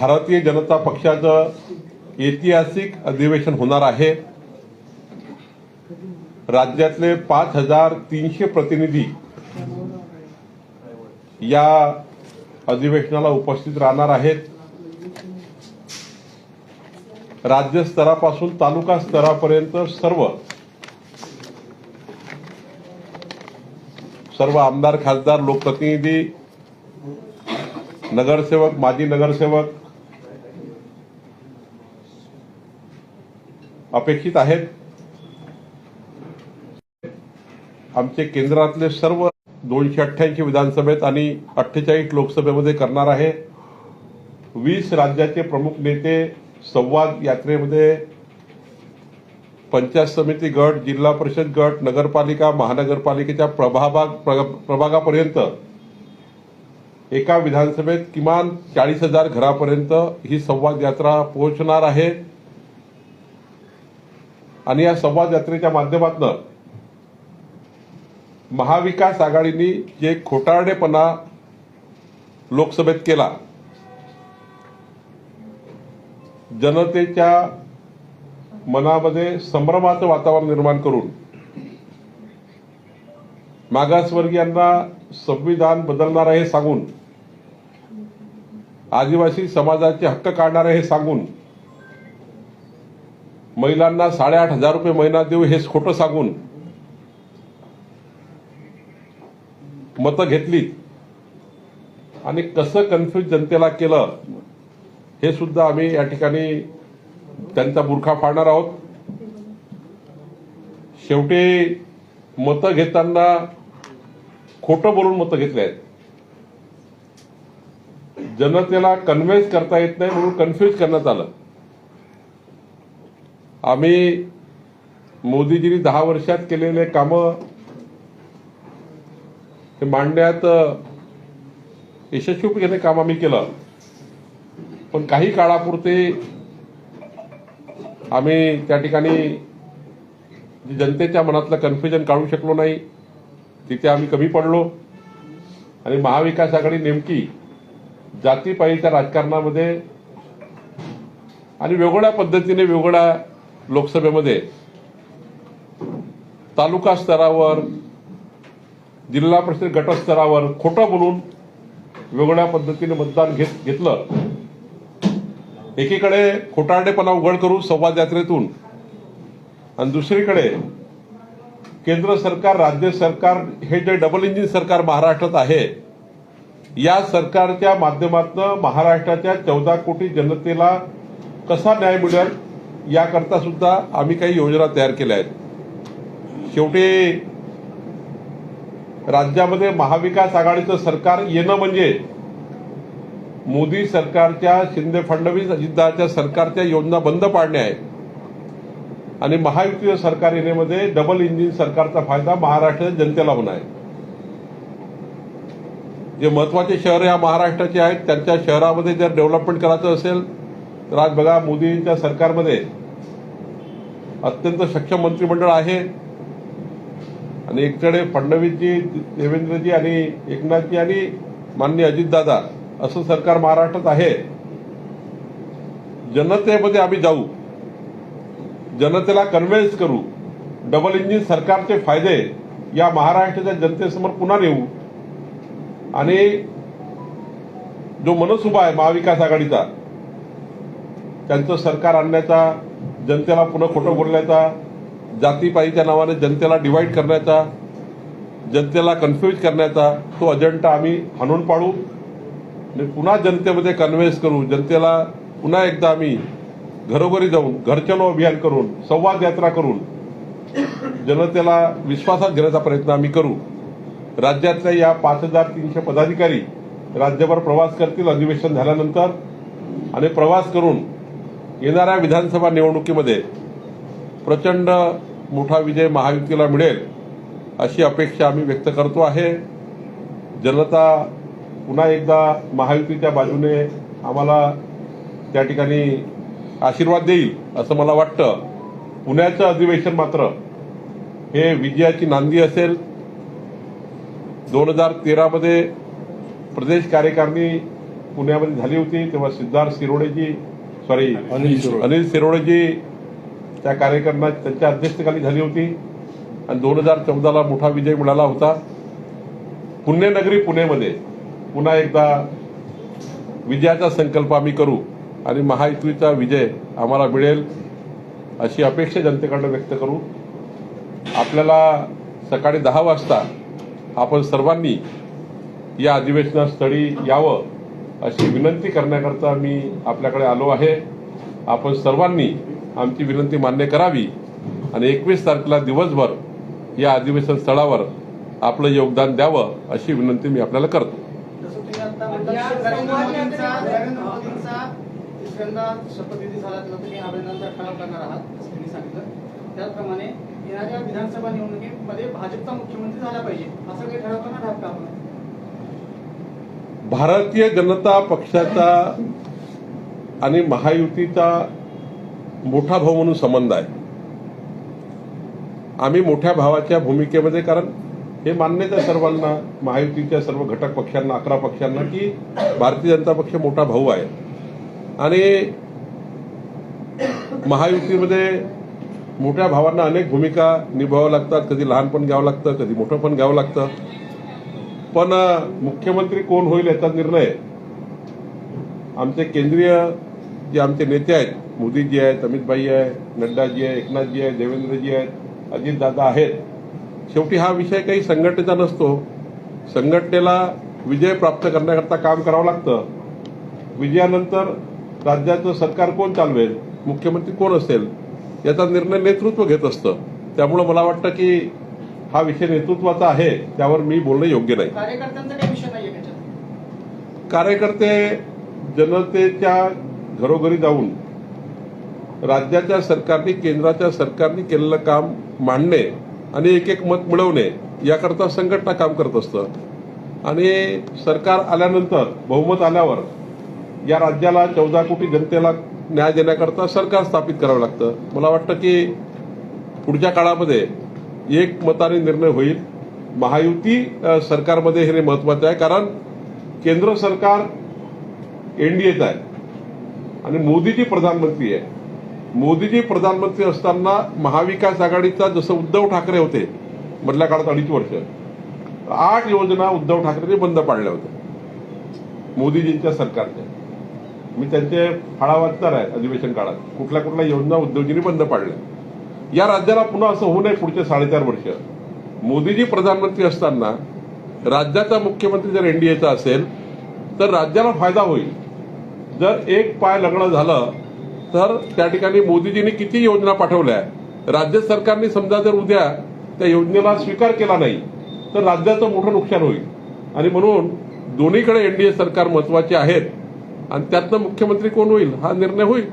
भारतीय जनता पक्षाचं ऐतिहासिक अधिवेशन होणार आहे. राज्यातले पाच हजार तीनशे प्रतिनिधी या अधिवेशनाला उपस्थित राहणार आहेत. राज्य स्तरापासून तालुका स्तरापर्यंत सर्व सर्व आमदार खासदार लोकप्रतिनिधी नगरसेवक माजी नगरसेवक अपेक्षित आहेत. आमचे केंद्रातले सर्व दोनशे अठ्ठ्याऐंशी विधानसभेत आणि अठ्ठेचाळीस लोकसभेमध्ये करणार आहे. वीस राज्याचे प्रमुख नेते संवाद यात्रेमध्ये पंचायत समिती गट जिल्हा परिषद गट नगरपालिका महानगरपालिकेच्या प्रभाग प्रभागापर्यंत एका विधानसभेत किमान चाळीस हजार घरापर्यंत ही संवाद यात्रा पोहोचणार आहे. आणि या संवाद यात्रेच्या माध्यमातून महाविकास आघाडीने जे खोटारडेपणा लोकसभेत केला जनतेच्या मनामध्ये संभ्रमाचं वातावरण निर्माण करून मागासवर्गीयांना संविधान बदलणार आहे सांगून आदिवासी समाजाचे हक्क काढणार आहे हे सांगून महिलांना साडेआठ हजार रुपये महिना देऊ हे खोटं सांगून मतं घेतली. आणि कसं कन्फ्युज जनतेला केलं हे सुद्धा आम्ही या ठिकाणी त्यांचा बुरखा फाडणार आहोत. शेवटी मतं घेताना खोटं बोलून मतं घेतली आहेत. जनतेला कन्व्हिन्स करता येत नाही म्हणून कन्फ्युज करण्यात आलं. आम्ही मोदीजींनी दहा वर्षात केलेले कामं हे मांडण्यात यशस्वीपणे काम आम्ही केलं. पण काही काळापुरते आम्ही त्या ठिकाणी जे जनतेच्या मनातलं कन्फ्युजन काढू शकलो नाही तिथे आम्ही कमी पडलो. आणि महाविकास आघाडी नेमकी त्या राजकारणामध्ये आणि वेगवेगळ्या पद्धतीने वेगळ्या लोकसभेमध्ये तालुका स्तरावर जिल्हा परिषद गटस्तरावर खोटं बोलून वेगळ्या पद्धतीने मतदान घेत घेतलं. एकीकडे खोटारडेपणा उघड करून संवाद यात्रेतून आणि दुसरीकडे केंद्र सरकार राज्य सरकार हे जे डबल इंजिन सरकार महाराष्ट्रात आहे या सरकारच्या माध्यमातून महाराष्ट्राच्या चौदा कोटी जनतेला कसा न्याय मिळेल? याकरता सुद्धा आम्ही काही योजना तयार केल्या आहेत. शेवटी राज्यामध्ये महाविकास आघाडीचं सरकार येणं म्हणजे मोदी सरकारच्या शिंदे फडणवीस अजितदाच्या सरकारच्या योजना बंद पाडणे आहे. आणि महायुतीचं सरकार येण्यामध्ये डबल इंजिन सरकारचा फायदा महाराष्ट्राच्या जनतेला होणार आहे. जे महत्त्वाचे शहर या महाराष्ट्राचे आहेत त्यांच्या शहरामध्ये जर डेव्हलपमेंट करायचं असेल तर आज बघा मोदींच्या सरकारमध्ये अत्यंत सक्षम मंत्रिमंडळ आहे. आणि एककडे फडणवीसजी देवेंद्रजी आणि एकनाथजी आणि माननीय अजितदादा असं सरकार महाराष्ट्रात आहे. जनतेमध्ये आम्ही जाऊ. जनतेला कन्व्हिन्स करू. डबल इंजिन सरकारचे फायदे या महाराष्ट्राच्या जनतेसमोर पुन्हा नेऊ. आणि जो मनसुबा आहे महाविकास आघाडीचा त्यांचं सरकार आणण्याचा जनतेला पुन्हा खोटं बोलण्याचा जातीपाईच्या नावाने जनतेला डिवाईड करण्याचा जनतेला कन्फ्युज करण्याचा तो अजेंडा आम्ही हाणून पाडू. आणि पुन्हा जनतेमध्ये कन्व्हिन्स करू. जनतेला पुन्हा एकदा आम्ही घरोघरी जाऊन घरचलो अभियान करून संवाद यात्रा करून जनतेला विश्वासात घेण्याचा प्रयत्न आम्ही करू. राज्यातल्या या पाच हजार तीनशे पदाधिकारी राज्यभर प्रवास करतील अधिवेशन झाल्यानंतर. आणि प्रवास करून येणाऱ्या विधानसभा निवडणुकीमध्ये प्रचंड मोठा विजय महायुतीला मिळेल अशी अपेक्षा आम्ही व्यक्त करतो आहे. जनता पुन्हा एकदा महायुतीच्या बाजूने आम्हाला त्या ठिकाणी आशीर्वाद देईल असं मला वाटतं. पुण्याचं अधिवेशन मात्र हे विजयाची नांदी असेल. दोन हजार तेरामध्ये प्रदेश कार्यकारिणी पुण्यामध्ये झाली होती तेव्हा सिद्धार्थ शिरोडेजी सॉरी. अनिल शिरोडे. अनिल शिरोडेजी त्या कार्यक्रमात त्यांच्या अध्यक्षतेखाली झाली होती. आणि दोन हजार चौदाला मोठा विजय मिळाला होता. पुण्यनगरी पुणेमध्ये पुन्हा एकदा विजयाचा संकल्प आम्ही करू आणि महायुतीचा विजय आम्हाला मिळेल अशी अपेक्षा जनतेकडनं व्यक्त करू. आपल्याला सकाळी दहा वाजता आपण सर्वांनी या अधिवेशनास्थळी यावं. अशी विनंती करण्याकरता मी आपल्याकडे आलो आहे. आपण सर्वांनी आमची विनंती मान्य करावी आणि एकवीस तारखेला दिवसभर या अधिवेशन स्थळावर आपलं योगदान द्यावं अशी विनंती मी आपल्याला करतो. त्याचप्रमाणे येणाऱ्या विधानसभा निवडणुकीमध्ये भाजपचा मुख्यमंत्री झाला पाहिजे असं काही ठरवताना ठाक आपण? भारतीय जनता पक्षाचा आणि महायुतीचा मोठा भाऊ म्हणून संबंध आहे. आम्ही मोठ्या भावाच्या भूमिकेमध्ये कारण हे मान्यच आहे सर्वांना महायुतीच्या सर्व घटक पक्षांना अकरा पक्षांना की भारतीय जनता पक्ष मोठा भाऊ आहे. आणि महायुतीमध्ये मोठ्या भावांना अनेक भूमिका निभावाव्या लागतात. कधी लहानपण घ्यावं लागतं कधी मोठं पण घ्यावं लागतं. पण मुख्यमंत्री कोण होईल याचा निर्णय? आमचे केंद्रीय जे आमचे नेते आहेत मोदीजी आहेत अमितभाई आहे नड्डाजी आहे एकनाथजी आहे देवेंद्रजी आहेत अजितदादा आहेत शेवटी हा विषय काही संघटनेचा नसतो. संघटनेला विजय प्राप्त करण्याकरता काम करावं लागतं. विजयानंतर राज्याचं सरकार कोण चालवेल? मुख्यमंत्री कोण असेल? याचा निर्णय नेतृत्व घेत असतं. त्यामुळं मला वाटतं की हा विषय नेतृत्वाचा आहे त्यावर मी बोलणं योग्य नाही. कार्यकर्ते जनतेच्या घरोघरी जाऊन राज्याच्या सरकारने केंद्राच्या सरकारने केलेलं काम मांडणे आणि एक एक मत मिळवणे याकरता संघटना काम करत असतं. आणि सरकार आल्यानंतर बहुमत आल्यावर या राज्याला चौदा कोटी जनतेला न्याय देण्याकरता सरकार स्थापित करावं लागतं. मला वाटतं की पुढच्या काळामध्ये एक मताने निर्णय होईल. महायुती सरकारमध्ये हे महत्वाचं आहे. कारण केंद्र सरकार एनडीएचं आहे. आणि मोदीजी प्रधानमंत्री आहे. मोदीजी प्रधानमंत्री असताना महाविकास आघाडीचा जसं उद्धव ठाकरे होते मधल्या काळात अडीच वर्ष आठ योजना उद्धव ठाकरेंनी बंद पाडल्या होत्या. मोदीजींच्या सरकारच्या. मी त्यांचे फाळा वाचणार आहे अधिवेशन काळात. कुठल्या कुठल्या योजना उद्धवजींनी बंद पाडल्या. या राज्याला पुन्हा असं होऊ नये पुढचे साडेचार वर्ष. मोदीजी प्रधानमंत्री असताना राज्याचा मुख्यमंत्री जर एनडीएचा असेल तर राज्याला फायदा होईल. जर एक पाय लग्न झालं तर त्या ठिकाणी मोदीजींनी किती योजना पाठवल्या? राज्य सरकारने समजा जर उद्या त्या योजनेला स्वीकार केला नाही तर राज्याचं मोठं नुकसान होईल. आणि म्हणून दोन्हीकडे एनडीए सरकार महत्त्वाचे आहेत आणि त्यातनं मुख्यमंत्री कोण होईल? हा निर्णय होईल.